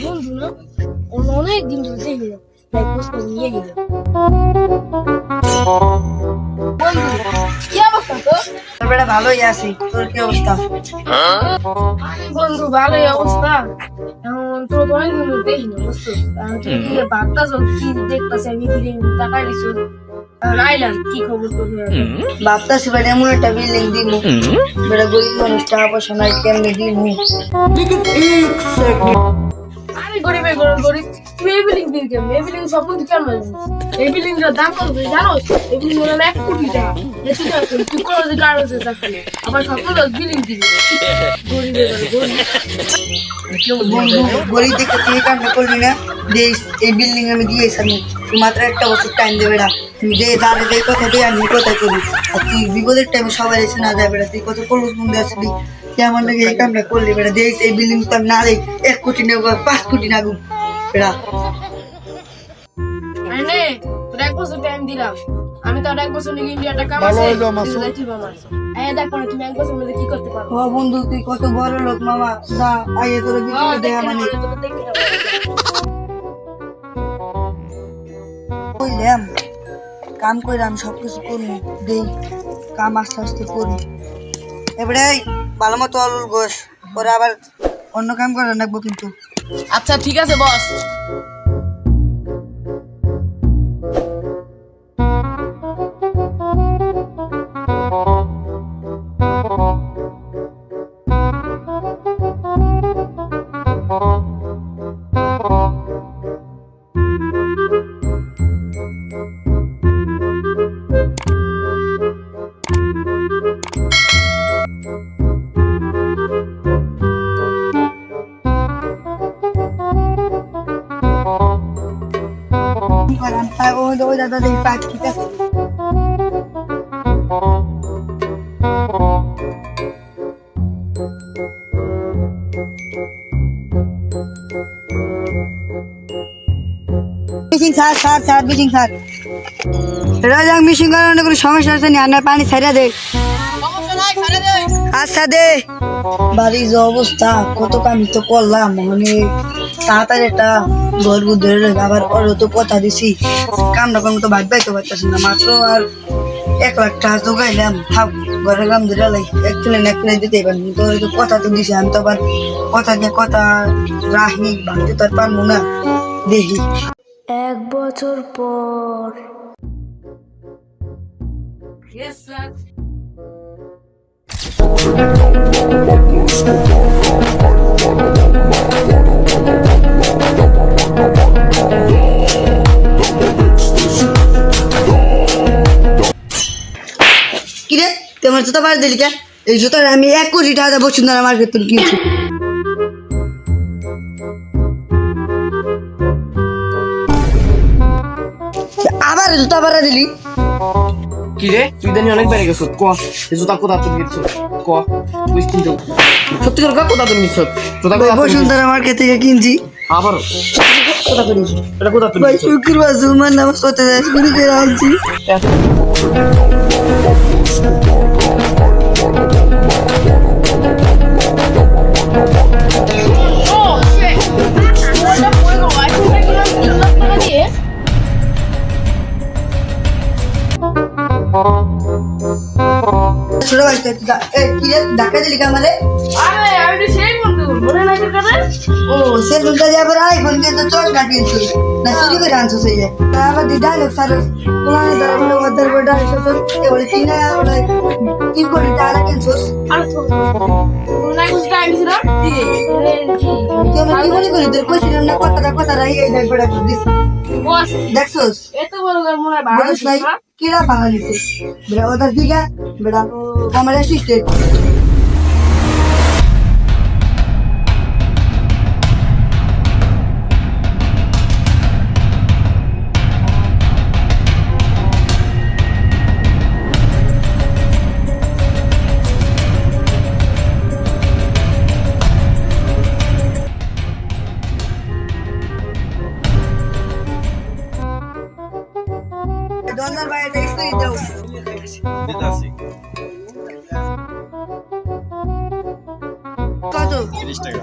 বন্ধু না অনেক দিন ধরে না তাই খোঁজ করে নিয়ে গেল। তোর? ভালোই আছি তোর কি অবস্থা? বন্ধু ভালোই অবস্থা। এখন তো অনেক দিন ধরে দেখি না বুঝছ তুমি কি দেখতাছি আমি দিলে টাকাই দিছো এখন আইলাম কি খবর তো ভাবতাছি বেটা এমন একটা বিল্ডিং দিমু। বেটা গরিব মানুষ টাকা পয়সা নাই কেমনে আমি তুমি এই বিল্ডিং দিন কেমন? এই বিল্ডিং সব কিন্তু কেমন এই বিল্ডিং এর দাম কত তুমি জানো? এই বিল্ডিং এক কোটি টাকা। তুই আবার সকল বিল্ডিং দিবি। গরিবের গরিব গরিব। দেখে তুই করলি না? এই- বিল্ডিং আমি দিয়ে তুই মাত্র একটা বছর টাইম দে বেটা তুমি যে দাঁড়ে যে কথা দিয়ে আমি কথা করি আর তুই বিপদের টাইমে সবাই এসে না যায় বেটা তুই কত কলস বন্ধু আসবি তুই? আমার নাকি এই কামটা করলি বেটা দেখ এই বিল্ডিং তো আমি না দেই এক কোটি নেব পাঁচ কোটি নাগু বেটা মানে তোর এক বছর টাইম দিলাম। আমি তো এক বছর নাকি ইন্ডিয়াটা কাম আছে হইল, মাসুদ। যাইতে পারব এই দেখো তুমি এক বছর মধ্যে কি করতে পারো? ও বন্ধু তুই কত বড় লোক মামা। যা আইয়ে তোর বিপদে দেয়া মানে কইলাম কাম কইরাম সব কিছু করব দেই, কাম আস্তে আস্তে করি। এবারে ভালো মতো অলুল গোস পরে আবার অন্য কাম করা লাগবো কিন্তু। আচ্ছা ঠিক আছে, বস। কি ওই ওই দাদা দেখি আছে। Missing sir sir sir missing sir Raja missing করার কোনো সমস্যা আছে না? আর পানি ছাড়া দে। আচ্ছা দে। বাড়ির যে অবস্থা কত কাম তো করলাম মানে তাড়াতাড়ি একটা ঘর ধরে রেখে আবার ওরও তো কথা দিছি কামটা কোনো তো ভাববাই তো পারতেছি না মাত্র আর এক লাখ টাকা জোগাইলাম থাক ঘরের কাম ধরে লাই এক কিলো এক কিলো দিতে পারব তো ওই কথা তো দিছি আমি তো আবার কথা দিয়ে কথা রাহি ভাবতে তো আর পারব না দেখি এক বছর পর Yes, sir. কিরে তুই আমার জুতা বার দিলি কে? এই জুতার আমি এক কোটি টাকা বসুন্ধরা মার্কেট থেকে কিনছি। আবার জুতা ভাড়া দিলি? কি রে তুই জানি অনেক বেড়ে গেছো ক? এই জুতা কোথা তুমি গেছো ক? তুই কিন্তু সত্যি করে কোথা তুমি গেছো জুতা কোথা তুমি গেছো? বসুন্ধরা মার্কেট থেকে কিনছি। আবার কোথা তুমি গেছো? এটা কোথা তুমি ভাই শুক্রবার জুমার নামাজ পড়তে যাই শুরু করে আনছি shit. ওটা পড়ে গেল। আইফোন ও সে দুটা যে আবার আইফোন দিয়ে তো চোখ কাটিয়েছি না চুরি করে আনছো সেই যে। আবার দি ডায়লগ স্যার কোলানে ধরে বলে ওদের বলে ডায়লগ এ বলে কি না বলে কি করে টাকা কিনছোস আরে, তো- মনে কিছু টাইম ছিল? দিয়ে। কি? তুই আমার কি মনে করি তোর কইছিলাম না কথাটা কথাটা এই ডাক বেড়া দিস। বস, দেখছোস? এত বড় মনে হয় ভালো বলিস নাই ছিল না? কিরা ভাঙা দিছে বেড়া ওদের দিকে বেড়া আমার অ্যাসিস্ট্যান্ট কত তিরিশ টাকা